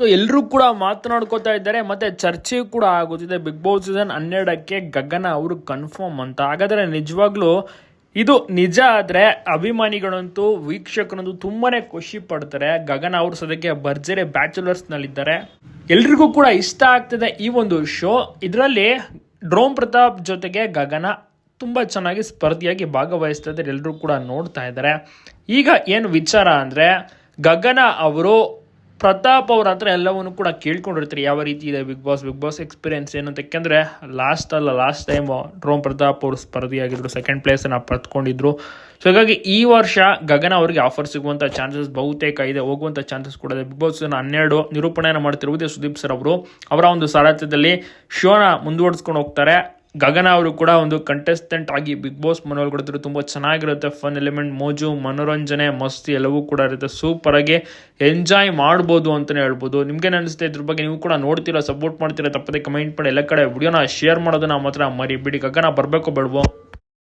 So ಎಲ್ಲರೂ ಕೂಡ ಮಾತನಾಡ್ಕೋತಾ ಇದ್ದಾರೆ, ಮತ್ತೆ ಚರ್ಚೆ ಕೂಡ ಆಗುತ್ತಿದೆ. ಬಿಗ್ ಬಾಸ್ ಸೀಸನ್ ಹನ್ನೆರಡಕ್ಕೆ ಗಗನ ಅವರು ಕನ್ಫರ್ಮ್ ಅಂತ. ಹಾಗಾದ್ರೆ ನಿಜವಾಗ್ಲೂ ಇದು ನಿಜ ಆದ್ರೆ ಅಭಿಮಾನಿಗಳಂತೂ ವೀಕ್ಷಕರಂತೂ ತುಂಬಾನೇ ಖುಷಿ ಪಡ್ತಾರೆ. ಗಗನ ಅವರು ಸದ್ಯಕ್ಕೆ ಭರ್ಜರಿ ಬ್ಯಾಚುಲರ್ಸ್ ನಲ್ಲಿದ್ದಾರೆ. ಎಲ್ರಿಗೂ ಕೂಡ ಇಷ್ಟ ಆಗ್ತದೆ ಈ ಒಂದು ಶೋ ಇದರಲ್ಲಿ ಡ್ರೋಮ್ ಪ್ರತಾಪ್ ಜೊತೆಗೆ ಗಗನ ತುಂಬ ಚೆನ್ನಾಗಿ ಸ್ಪರ್ಧಿಯಾಗಿ ಭಾಗವಹಿಸ್ತಾ ಇದ್ದಾರೆ. ಎಲ್ಲರೂ ಕೂಡ ನೋಡ್ತಾ ಇದ್ದಾರೆ. ಈಗ ಏನು ವಿಚಾರ ಅಂದರೆ, ಗಗನ ಅವರು ಪ್ರತಾಪ್ ಅವ್ರ ಹತ್ರ ಎಲ್ಲವನ್ನು ಕೂಡ ಕೇಳ್ಕೊಂಡಿರ್ತಾರೆ. ಯಾವ ರೀತಿ ಇದೆ big boss big boss experience ಏನಂತ ಯಾಕೆಂದ್ರೆ ಲಾಸ್ಟ್ ಅಲ್ಲ ಲಾಸ್ಟ್ ಟೈಮ್ ಡ್ರೋಮ್ ಪ್ರತಾಪ್ ಅವರು ಸ್ಪರ್ಧಿಯಾಗಿದ್ರು ಸೆಕೆಂಡ್ ಪ್ಲೇಸನ್ನು ಪಡ್ಕೊಂಡಿದ್ರು. ಸೊ ಹಾಗಾಗಿ ಈ ವರ್ಷ ಗಗನ ಅವರಿಗೆ ಆಫರ್ ಸಿಗುವಂಥ ಚಾನ್ಸಸ್ ಬಹುತೇಕ ಇದೆ. ಹೋಗುವಂಥ ಚಾನ್ಸಸ್ ಕೂಡ ಇದೆ. ಬಿಗ್ ಬಾಸ್ ಹನ್ನೆರಡು ನಿರೂಪಣೆಯನ್ನು ಮಾಡ್ತಿರುವುದೇ ಸುದೀಪ್ ಸರ್ ಅವರು. ಅವರ ಒಂದು ಸಾರಥ್ಯದಲ್ಲಿ ಶೋನ ಮುಂದುವರಿಸ್ಕೊಂಡು ಹೋಗ್ತಾರೆ. ಗಗನ ಅವರು ಕೂಡ ಒಂದು ಕಂಟೆಸ್ಟೆಂಟ್ ಆಗಿ ಬಿಗ್ ಬಾಸ್ ಮನೋಲ್ ಕೊಡ್ತಾರೆ ತುಂಬ ಚೆನ್ನಾಗಿರುತ್ತೆ ಫನ್ ಎಲಿಮೆಂಟ್ ಮೋಜು, ಮನೋರಂಜನೆ, ಮಸ್ತಿ ಎಲ್ಲವೂ ಕೂಡ ಇರುತ್ತೆ. ಸೂಪರ್ ಆಗಿ ಎಂಜಾಯ್ ಮಾಡ್ಬೋದು ಅಂತಲೇ ಹೇಳ್ಬೋದು. ನಿಮ್ಗೆ ಅನಿಸುತ್ತೆ ಇದ್ರ ಬಗ್ಗೆ ನೀವು ಕೂಡ ನೋಡ್ತೀರಾ ಸಪೋರ್ಟ್ ಮಾಡ್ತೀರಾ ತಪ್ಪದೆ ಕಮೆಂಟ್ ಮಾಡಿ ಎಲ್ಲ ಕಡೆ ವಿಡಿಯೋನ ಶೇರ್ ಮಾಡೋದನ್ನ ಮಾತ್ರ ಮರಿಬಿಡಿ. ಗಗನ ಬರಬೇಕು ಬೇಡವೋ?